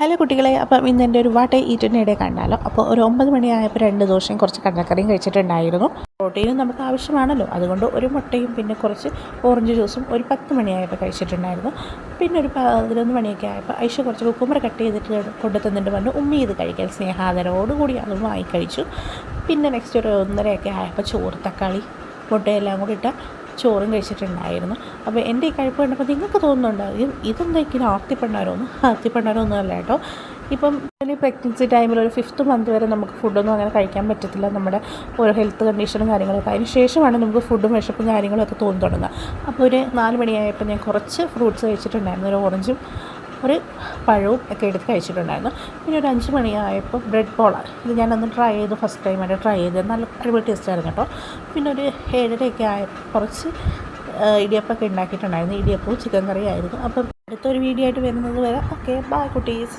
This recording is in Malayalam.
ഹലോ കുട്ടികളെ അപ്പം ഇന്ന് എന്റെ ഒരു വാട്ടേ ഈറ്റിനിടെ കണ്ടാലോ? അപ്പോൾ ഒരു ഒമ്പത് മണിയായപ്പോൾ രണ്ട് ദോശയും കുറച്ച് കടലക്കറിയും കഴിച്ചിട്ടുണ്ടായിരുന്നു. പ്രോട്ടീനും നമുക്ക് ആവശ്യമാണല്ലോ. അതുകൊണ്ട് ഒരു മുട്ടയും പിന്നെ കുറച്ച് ഓറഞ്ച് ജ്യൂസും ഒരു പത്ത് മണിയായപ്പോൾ കഴിച്ചിട്ടുണ്ടായിരുന്നു. പിന്നെ ഒരു പതിനൊന്ന് മണിയൊക്കെ ആയപ്പോൾ ഐഷ കുറച്ച് കുക്കുമ്പർ കട്ട് ചെയ്തിട്ട് കൊണ്ടു തന്നിട്ട് പറഞ്ഞു ഉമ്മി ഇത് കഴിക്കാൻ സ്നേഹാദരവോടുകൂടി അതും വാങ്ങി കഴിച്ചു. പിന്നെ നെക്സ്റ്റ് ഒരു ഒന്നരയൊക്കെ ആയപ്പോൾ ചോറ് തക്കാളി മുട്ടയെല്ലാം കൂടി ഇട്ട ചോറും കഴിച്ചിട്ടുണ്ടായിരുന്നു. അപ്പോൾ എന്റെ ഈ കഴിപ്പ് കണ്ടപ്പോൾ നിങ്ങൾക്ക് തോന്നുന്നുണ്ടാകും ഇതെന്താ ഇങ്ങനെ ആർത്തിപ്പണ്ടാരോന്ന് ആർത്തിപ്പണ്ണാരോന്നും അല്ല കേട്ടോ. ഇപ്പം ഒരു പ്രഗ്നൻസി ടൈമിൽ ഒരു ഫിഫ്ത്ത് മന്ത് വരെ നമുക്ക് ഫുഡൊന്നും അങ്ങനെ കഴിക്കാൻ പറ്റത്തില്ല. നമ്മുടെ ഓരോ ഹെൽത്ത് കണ്ടീഷനും കാര്യങ്ങളൊക്കെ. അതിന് ശേഷമാണ് നമുക്ക് ഫുഡും വിശപ്പും കാര്യങ്ങളൊക്കെ തോന്നി തുടങ്ങുക അപ്പോൾ ഒരു നാല് മണിയായപ്പോൾ ഞാൻ കുറച്ച് ഫ്രൂട്ട്സ് കഴിച്ചിട്ടുണ്ടായിരുന്നു. ഒരു ഓറഞ്ചും ഒരു പഴവും ഒക്കെ എടുത്ത് കഴിച്ചിട്ടുണ്ടായിരുന്നു. പിന്നെ ഒരു അഞ്ച് മണിയായപ്പോൾ ബ്രെഡ് പോളാണ് ഇത് ഞാനൊന്ന് ട്രൈ ചെയ്ത് ഫസ്റ്റ് ടൈമായിട്ട് ട്രൈ ചെയ്ത്. നല്ല അടിപൊളി ടേസ്റ്റ് ആയിരുന്നു കേട്ടോ. പിന്നെ ഒരു ഏഴരയൊക്കെ ആയപ്പോൾ കുറച്ച് ഇടിയപ്പമൊക്കെ ഉണ്ടാക്കിയിട്ടുണ്ടായിരുന്നു. ഇടിയപ്പവും ചിക്കൻ കറിയായിരുന്നു അപ്പം അടുത്തൊരു വീഡിയോ ആയിട്ട് വരുന്നത് വരെ ഓക്കെ ബൈ കുട്ടീസ്.